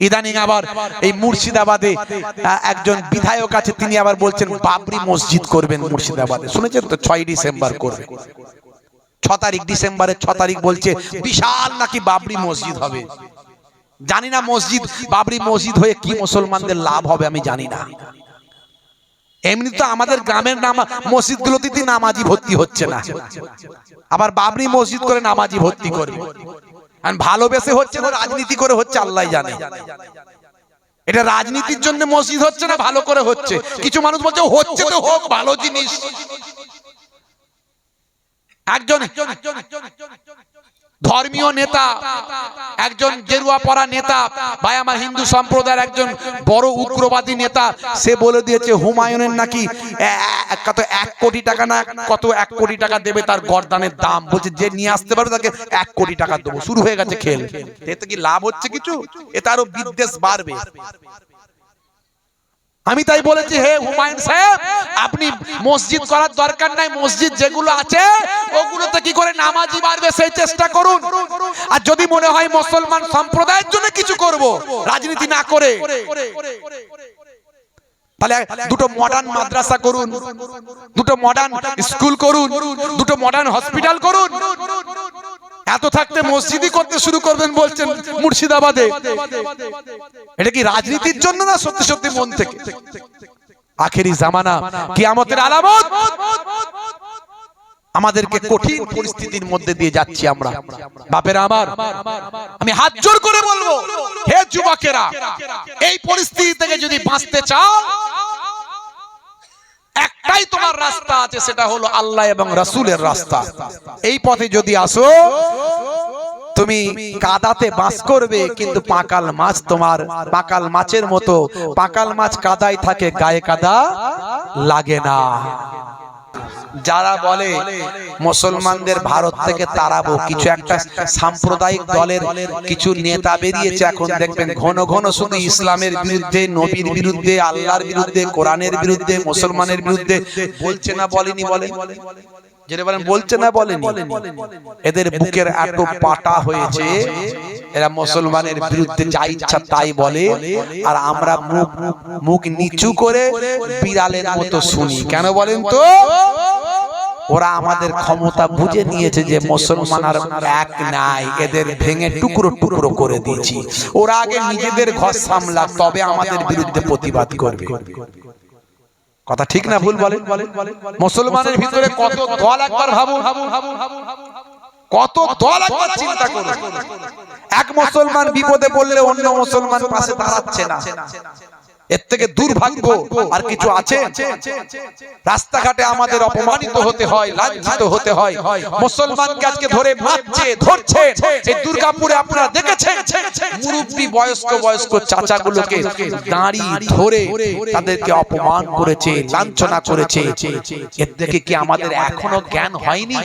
ইদানিং আবার এই মুর্শিদাবাদে একজন বিধায়ক আছে, তিনি আবার বলছেন, বাবরি মসজিদ করবেন মুর্শিদাবাদে। শুনেছেন তো? ছয় ডিসেম্বর করবে। ছ তারিখ ডিসেম্বরের ছ তারিখ বলছে, বিশাল নাকি বাবরি মসজিদ হবে? জানি না মসজিদ, বাবরি মসজিদ হয়ে কি মুসলমানদের লাভ হবে, আমি জানি না। এমনি তো আমাদের গ্রামের নাম, মসজিদগুলোতে নামাজি ভর্তি হচ্ছে না। আবার বাবরি মসজিদ করে নামাজি ভর্তি করবে। আর ভালোবেসে হচ্ছে না, রাজনীতি করে হচ্ছে আল্লাহ জানে। এটা রাজনীতির জন্য মসজিদ হচ্ছে না, ভালো করে হচ্ছে। কিছু মানুষ বলছে, হচ্ছে তো হোক, ভালো জিনিস। একজন ধর্মীয় নেতা, একজন গেরুয়া পড়া নেতা, ভাই, আমার হিন্দু সম্প্রদায়ের একজন বড় উগ্রবাদী নেতা, সে বলে দিয়েছে, হুমায়ুনের নাকি কত এক কোটি টাকা না, কত এক কোটি টাকা দেবে তার গরদানের দাম। বলছে, যে নিয়ে আসতে পারবে তাকে এক কোটি টাকা দেবো। শুরু হয়ে গেছে খেল। এতে কি লাভ হচ্ছে কিছু? এতে আরও বিদ্বেষ বাড়বে। আমি তাই বলেছি, হে হুমায়ুন সাহেব, আপনি মসজিদ করার দরকার নাই, মসজিদ যেগুলো আছে, ওগুলোতে কি করে নামাজি বাড়বে সেই চেষ্টা করুন। আর যদি মনে হয় মুসলমান সম্প্রদায়ের জন্য কিছু করব, রাজনীতি না করে, তাহলে দুটো মডার্ন মাদ্রাসা করুন, দুটো মডার্ন স্কুল করুন, দুটো মডার্ন হসপিটাল করুন এত থাকতে মসজিদই করতে শুরু করবেন বলছেন মুর্শিদাবাদে। এটা কি রাজনীতির জন্য না সত্যি সত্যি মন থেকে? আখেরি জামানা কিয়ামতের আলামত। আমাদেরকে কঠিন পরিস্থিতির মধ্যে দিয়ে যাচ্ছি আমরা। বাপেরা আমার আমি হাত জোর করে বলব হে যুবকেরা এই পরিস্থিতি থেকে যদি বাঁচতে চাও একটাই তোমার রাস্তা আছে সেটা হলো আল্লাহ এবং রাসুলের রাস্তা। এই পথে যদি আসো, তুমি কাদাতে বাস করবে, কিন্তু পাকাল মাছ তোমার, পাকাল মাছের মতো, পাকাল মাছ কাদায় থাকে, গায়ে কাদা লাগে না। যারা বলে মুসলমানদের ভারত থেকে তাড়াবো, কিছু একটা সাম্প্রদায়িক দলের কিছু নেতা বেরিয়েছে। এখন দেখবেন ঘন ঘন শুধু ইসলামের বিরুদ্ধে, নবীর বিরুদ্ধে, আল্লাহর বিরুদ্ধে, কোরআনের বিরুদ্ধে, মুসলমানের বিরুদ্ধে বলছে না, বলেনি বলে বলছে না, বলেনি। এদের বুকের এত পাটা হয়েছে, এরা মুসলমানের বিরুদ্ধে যা ইচ্ছা তাই বলে, আর আমরা মুখ মুখ নিচু করে বিড়ালের মতো শুনি। কেন বলেন তো? ওরা আমাদের ক্ষমতা বুঝে নিয়েছে যে মুসলমান আর এক নাই এদের ভেঙে টুকরো টুকরো করে দিয়েছি। ওরা আগে নিজেদের ঘর সামলা তবে আমাদের বিরুদ্ধে প্রতিবাদ করবে। কথা ঠিক না ভুল বলে মুসলমানের ভিতরে কত দল একবার ভাবুন। কত দল একবার চিন্তা করুন। এক মুসলমান বিপদে পড়লে অন্য মুসলমান পাশে দাঁড়াচ্ছে না। এর থেকে দুর্ভাগ্য আর কিছু আছে? রাস্তাঘাটে আমাদের অপমানিত হতে হয়, লাঞ্ছিত হতে হয়। মুসলমানকে আজকে ধরে মারছে, ধরছে। এই দুর্গাপুরে আপনারা দেখেছেন? মুরব্বী বয়স্ক বয়স্ক চাচাগুলোকে দাঁড়ি ধরে তাদেরকে অপমান করেছে, লাঞ্ছনা করেছে। এর থেকে কি আমাদের এখনও জ্ঞান হয়নি?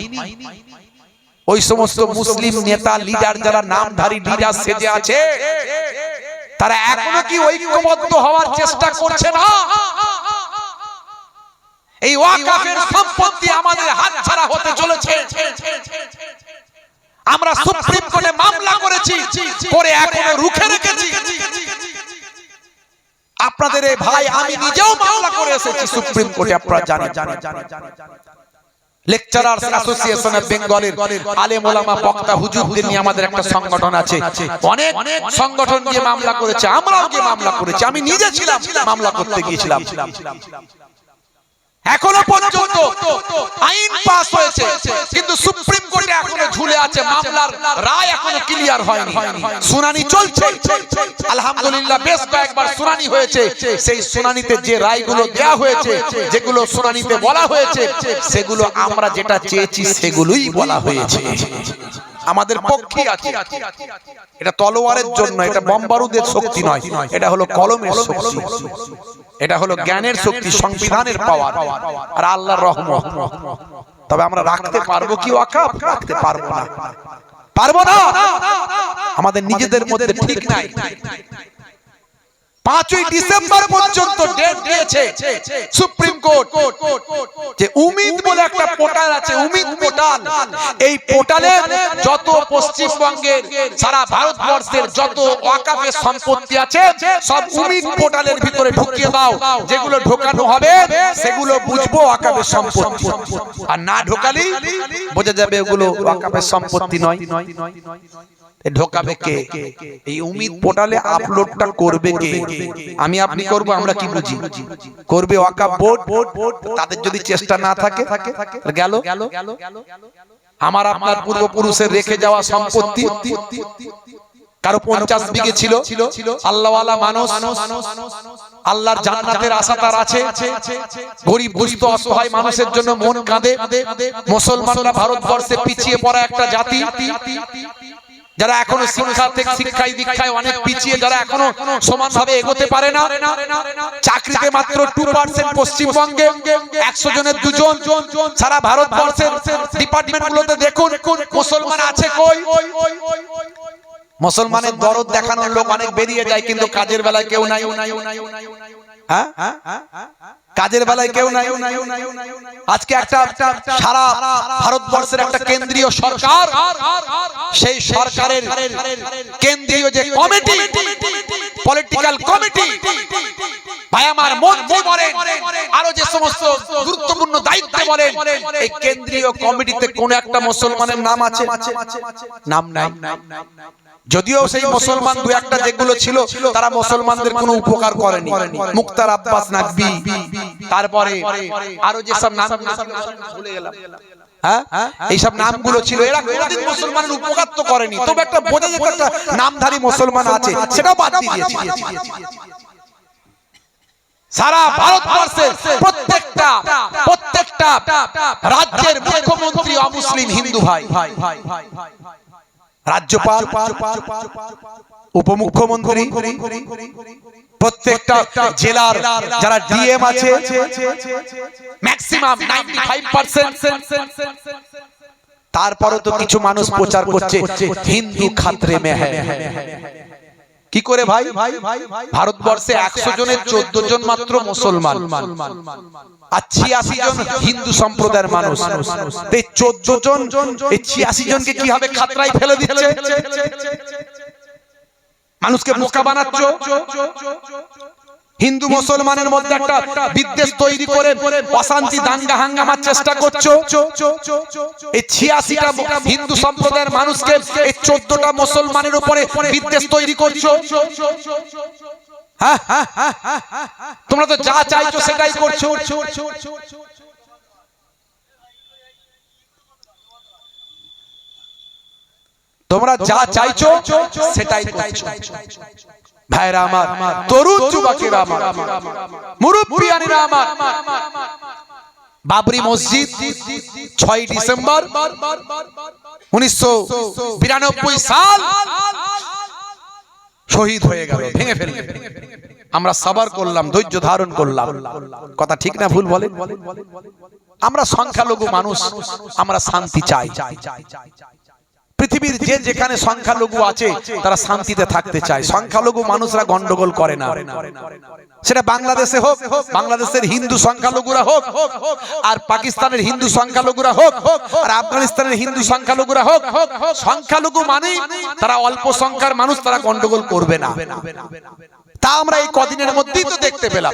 ওই সমস্ত মুসলিম নেতা লিডার যারা নামধারী লিডার সেজে আছে? তারা এখনও কি ঐক্যবদ্ধ হওয়ার চেষ্টা করছে না? এই ওয়াকাফের সম্পত্তি আমাদের হাতছাড়া হতে চলেছে। আমরা সুপ্রিম কোর্টে মামলা করেছি করে এখনও রুখে রেখেছি। আপনাদের এই ভাই আমি নিজেও মামলা করে এসেছি সুপ্রিম কোর্টে আপনারা জানেন। লেকচারার্স অ্যাসোসিয়েশন অফ বেঙ্গলের আলেম ওলামা বক্তা হুজুরদের নিয়ে আমাদের একটা সংগঠন আছে। অনেক সংগঠন মামলা করেছে। আমরাও মামলা করেছি। আমি নিজে ছিলাম। মামলা করতে গিয়েছিলাম। এখনও পর্যন্ত আইন পাস হয়েছে, কিন্তু সুপ্রিম কোর্টে এখনও ঝুলে আছে মামলার রায় এখনও ক্লিয়ার হয়নি। শুনানি চলছে। আলহামদুলিল্লাহ বেশ কয়েকবার শুনানি হয়েছে। সেই শুনানিতে যে রায়গুলো দেয়া হয়েছে, যেগুলো শুনানিতে বলা হয়েছে, সেগুলো আমরা যেটা চেয়েছি সেগুলোই বলা হয়েছে। আমাদের পক্ষে আছে। এটা তলোয়ারের জন্য এটা বম্বারুদের শক্তি নয়। এটা হলো কলমের শক্তি। এটা হলো জ্ঞানের শক্তি সংবিধানের পাওয়ার। আর আল্লাহর রহমত। তবে আমরা রাখতে পারব কি ওয়াকাফ রাখতে পারব না। পারব না! আমাদের নিজেদের মধ্যে ঠিক নাই। পাঁচই ডিসেম্বর পর্যন্ত ডেট দিয়েছে সুপ্রিম কোর্ট যে উমিদ বলে একটা পোর্টাল আছে উমিদ পোর্টাল এই পোর্টালে যত পশ্চিমবঙ্গের সারা ভারতবর্ষের যত ওয়াকাফের সম্পত্তি আছে সব উমিদ পোর্টালের ভিতরে ঢুকিয়ে দাও। যেগুলো ঢোকানো হবে সেগুলো বুঝব ওয়াকাফের সম্পত্তি। আর না ঢোকালি বোঝা যাবে ওগুলো ওয়াকাফের সম্পত্তি নয়। ঢোকাবে কে এই উমিদ পোর্টালে আপলোডটা করবে কে? আমি আপনি করব আমরা কি বুঝি? করবে ওয়াকাফ বোর্ড তাদের যদি চেষ্টা না থাকে গেল? আমার আপনার পূর্বপুরুষের রেখে যাওয়া সম্পত্তি কারও পঞ্চাশ বিঘে ছিল আল্লাহওয়ালা মানুষ আল্লাহর জান্নাতের আশা তার আছে। গরিব দুস্থ অসহায় মানুষের জন্য মন কাঁদে। মুসলমানরা ভারতবর্ষে পিছিয়ে পড়া একটা জাতি। যারা এখনও শিক্ষা থেকে শিক্ষায় দীক্ষায় অনেক পিছিয়ে, যারা এখনও সমানভাবে এগোতে পারে না, চাকরিতে মাত্র টু পার্সেন্ট পশ্চিমবঙ্গে, একশো জনের দুজন, সারা ভারতবর্ষের ডিপার্টমেন্ট গুলোতে দেখুন, মুসলমান আছে কই? মুসলমানের দরদ দেখানোর লোক অনেক বেরিয়ে যায়, কিন্তু কাজের বেলায় কেউ নাই। হ্যাঁ? কাজের বেলায় কেউ নাই। আজকে একটা সারা ভারতবর্ষের একটা কেন্দ্রীয় সরকার সেই সরকারের কেন্দ্রীয় যে কমিটি পলিটিক্যাল কমিটি ভাই আমার মন্ত্রী বলেন আরও যে সমস্ত গুরুত্বপূর্ণ দায়িত্ব বলেন এই কেন্দ্রীয় কমিটিতে কোন একটা মুসলমানের নাম আছে? নাম নাই। যদিও সেই মুসলমান দু একটা যেগুলো ছিল, তারা মুসলমানদের কোনো উপকার করেনি। মুক্তার আব্বাস নাকবি, তারপরে আরও যে সব নাম ভুলে গেলাম। হ্যাঁ? এইসব নামগুলো ছিল, এরা কোনদিন মুসলমানের উপকার তো করেনি। তবে একটা বোঝা যেত একটা নামধারী মুসলমান আছে, সেটাও বাদ সারা ভারতবর্ষের প্রত্যেকটা প্রত্যেকটা রাজ্যের মুখ্যমন্ত্রী অমুসলিম হিন্দু ভাই ভাই। রাজ্যপাল, উপমুখ্যমন্ত্রী, প্রত্যেকটা জেলার যারা ডিএম আছে ম্যাক্সিমাম তারপরও তো কিছু মানুষ প্রচার করছে, হিন্দু খাত্রে মে কি করে ভাই? ভারতবর্ষে একশো জনের চোদ্দ জন মাত্র মুসলমান। আর ছিয়াশি জন হিন্দু সম্প্রদায়ের মানুষ। এই চোদ্দ জন এই ছিয়াশি জনকে কীভাবে খাতরায় ফেলে দিচ্ছে? মানুষকে বোকা বানাচ্ছ। হিন্দু মুসলমানের মধ্যে একটা বিদ্বেষ তৈরি করে অশান্তি দাঙ্গা হাঙ্গামার চেষ্টা করছ। এই ছিয়াশিটা হিন্দু সম্প্রদায়ের মানুষকে এই চোদ্দটা মুসলমানের উপরে বিদ্বেষ তৈরি করছ। তোমরা তো যা চাইছো সেটাই করছ। তোমরা যা চাইছো সেটাই করছ। ভাইরা আমার তরুণ যুবকেরা আমার মুরব্বিয়ানিরা আমার। বাবরি মসজিদ ছয় ডিসেম্বর উনিশশো বিরানব্বই সাল। শহীদ হয়ে গেল ভেঙে ফেললে আমরা সাবার করলাম ধৈর্য ধারণ করলাম। কথা ঠিক না ভুল বলে আমরা সংখ্যালঘু মানুষ আমরা শান্তি চাই। পৃথিবীর যে যেখানে সংখ্যালঘু আছে তারা শান্তিতে থাকতে চায়। সংখ্যালঘু মানুষরা গন্ডগোল করে না। সেটা বাংলাদেশে হোক বাংলাদেশের হিন্দু সংখ্যালঘুরা হোক আর পাকিস্তানের হিন্দু সংখ্যালঘুরা হোক আর আফগানিস্তানের হিন্দু সংখ্যালঘুরা হোক সংখ্যালঘু মানে তারা অল্প সংখ্যার মানুষ তারা গন্ডগোল করবে না। তা আমরা এই কদিনের মধ্যেই তো দেখতে পেলাম।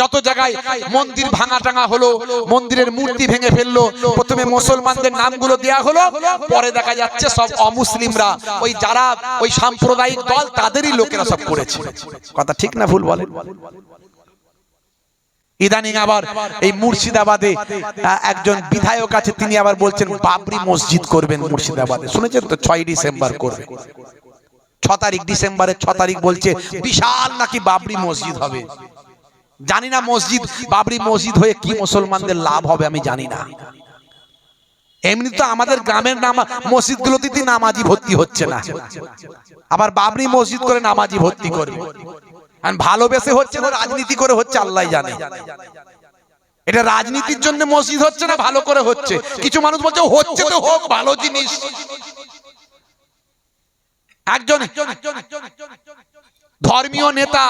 যত জায়গায় মন্দির ভাঙা টাঙা হলো, মন্দিরের মূর্তি ভেঙে ফেলল, প্রথমে মুসলমানদের নামগুলো দেয়া হলো, পরে দেখা যাচ্ছে সব অমুসলিমরা, ওই যারা ওই সাম্প্রদায়িক দল, তাদেরই লোকেরা সব করেছে। কথা ঠিক না ভুল বলেন? ইদানিং আবার এই মুর্শিদাবাদে একজন বিধায়ক আছে, তিনি আবার বলছেন, বাবরি মসজিদ করবেন মুর্শিদাবাদে। শুনেছেন তো? ছয় ডিসেম্বর করবে। ছ তারিখ ডিসেম্বরের ছ তারিখ বলছে, বিশাল নাকি বাবরি মসজিদ হবে। জানি না মসজিদ, বাবরি মসজিদ হয়ে কি মুসলমানদের লাভ হবে আমি জানি না। এমনি তো আমাদের গ্রামের নামা মসজিদ গুলোতে নামাজি ভর্তি হচ্ছে না। আবার বাবরি মসজিদ করে নামাজি ভর্তি আর ভালোবেসে হচ্ছে না, রাজনীতি করে হচ্ছে, আল্লাহ জানে। এটা রাজনীতির জন্য মসজিদ হচ্ছে না, ভালো করে হচ্ছে। কিছু মানুষ বলছে, হচ্ছে তো হোক, ভালো জিনিস। একজন ধর্মীয় নেতা,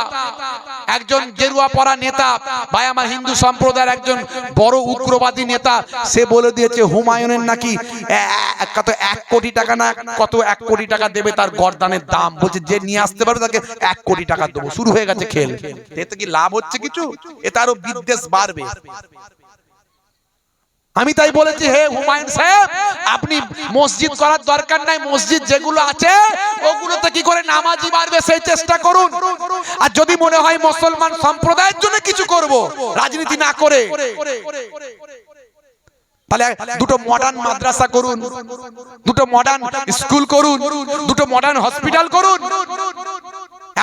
একজন গেরুয়া পরা নেতা ভাই আমার হিন্দু সম্প্রদায়ের একজন বড় উগ্রবাদী নেতা, সে বলে দিয়েছে, হুমায়ুনের নাকি কত এক কোটি টাকা না, কত এক কোটি টাকা দেবে তার গরদানের দাম। বলছে, যে নিয়ে আসতে পারবে তাকে এক কোটি টাকা দেবো। শুরু হয়ে গেছে খেল। এতে কি লাভ হচ্ছে কিছু? এতে আরও বিদ্বেষ বাড়বে। আমি তাই বলেছি, হে হুমায়ুন সাহেব, আপনি মসজিদ করার দরকার নাই, মসজিদ যেগুলো আছে, ওগুলোতে কি করে নামাজি বাড়বে সেই চেষ্টা করুন। আর যদি মনে হয় মুসলমান সম্প্রদায়ের জন্য কিছু করব, রাজনীতি না করে, তাহলে দুটো মডার্ন মাদ্রাসা করুন, দুটো মডার্ন স্কুল করুন, দুটো মডার্ন হসপিটাল করুন।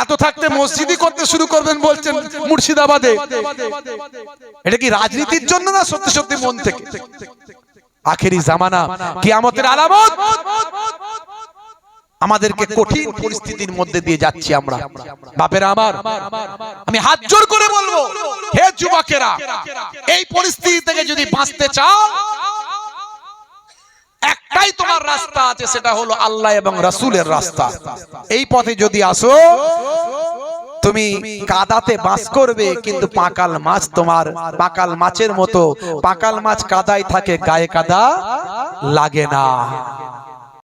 এত থাকতে মসজিদই করতে শুরু করবেন বলছেন মুর্শিদাবাদে। এটা কি রাজনীতির জন্য না সত্যি সত্যি মন থেকে? আখেরি জামানা, কিয়ামতের আলামত। আমাদেরকে কঠিন পরিস্থিতির মধ্যে দিয়ে যাচ্ছি আমরা। বাপেরা আমার, আমি হাত জোর করে বলব, হে যুবকেরা, এই পরিস্থিতি থেকে যদি বাঁচতে চাও একটাই তোমার রাস্তা আছে সেটা হলো আল্লাহ এবং রাসুলের রাস্তা। এই পথে যদি আসো তুমি কাদাতে বাস করবে কিন্তু পাকাল মাছ তোমার পাকাল মাছের মতো। পাকাল মাছ কাদায় থাকে গায়ে কাদা লাগে না।